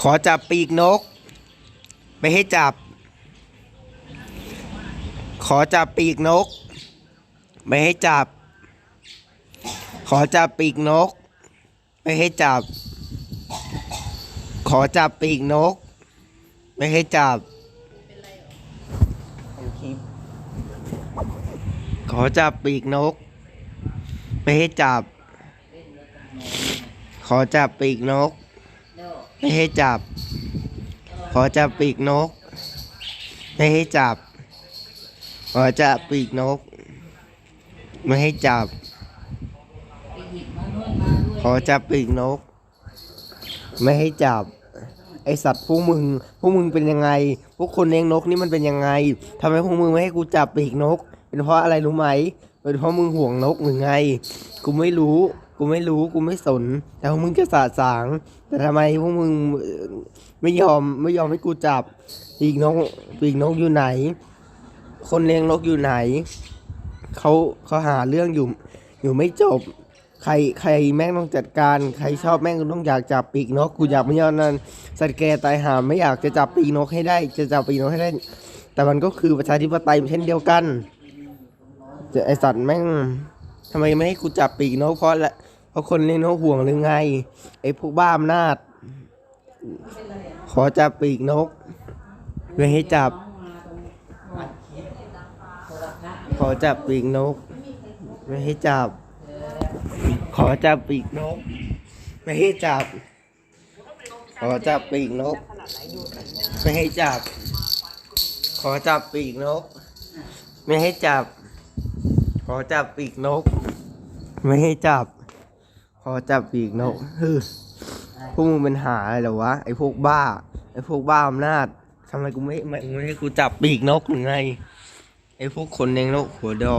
ขอจับปีกนก ไม่ให้จับ ขอจับปีกนก ไม่ให้จับ ขอจับปีกนก ไม่ให้จับ ขอจับปีกนก ไม่ให้จับ ขอจับปีกนก ไม่ให้จับ ขอจับปีกนก ไม่ให้จับ ขอจับปีกนก ไม่ให้จับ ขอจับปีกนก ไม่ให้จับ ขอจับปีกนก ไม่ให้จับ ไอสัตว์พวกมึง พวกมึงเป็นยังไง พวกคนเลี้ยงนกนี่มันเป็นยังไงทำไมพวกมึงไม่ให้กูจับปีกนก เป็นเพราะอะไรรู้ไหม เป็นเพราะมึงห่วงนกหรือไง กูไม่รู้ กูไม่รู้กูไม่สน แต่พวกมึงจะสาสาง แต่ทำไมพวกมึงไม่ยอมไม่ยอมให้กูจับปีกนกปีกนกอยู่ไหน คนเลี้ยงนกอยู่ไหนเขาเขาหาเรื่องอยู่ อยู่ไม่จบ ใครใครแม่งต้องจัดการ ใครชอบแม่งก็ต้องอยากจับปีกนกกูอยากไม่ยอมนั้นสัตว์แกตายหาไม่อยากจะจับปีกนกให้ได้ จะจับปีกนกให้ได้ แต่มันก็คือประชาธิปไตยเช่นเดียวกันจะไอสัตว์แม่งทำไมไม่ให้กูจับปีกนกเพราะละ ราะคนเลี้ยงนกห่วงหรือไง ไอพวกบ้าอำนาจ ขอจับปีกนกไม่ให้จับ ขอจับปีกนก ไม่ให้จับ ขอจับปีกนก ไม่ให้จับ ขอจับปีกนก ไม่ให้จับ ขอจับปีกนก ไม่ให้จับ ขอจับปีกนก ไม่ให้จับ ขอจับปีกนกฮึพวกมึงเป็นหาอะไรเหรอวะไอพวกบ้าไอพวกบ้าอำนาจทำไมกูไม่ไม่ไม่ให้กูจับปีกนกหรือไงไอพวกคนเลี้ยงนกหัวดอ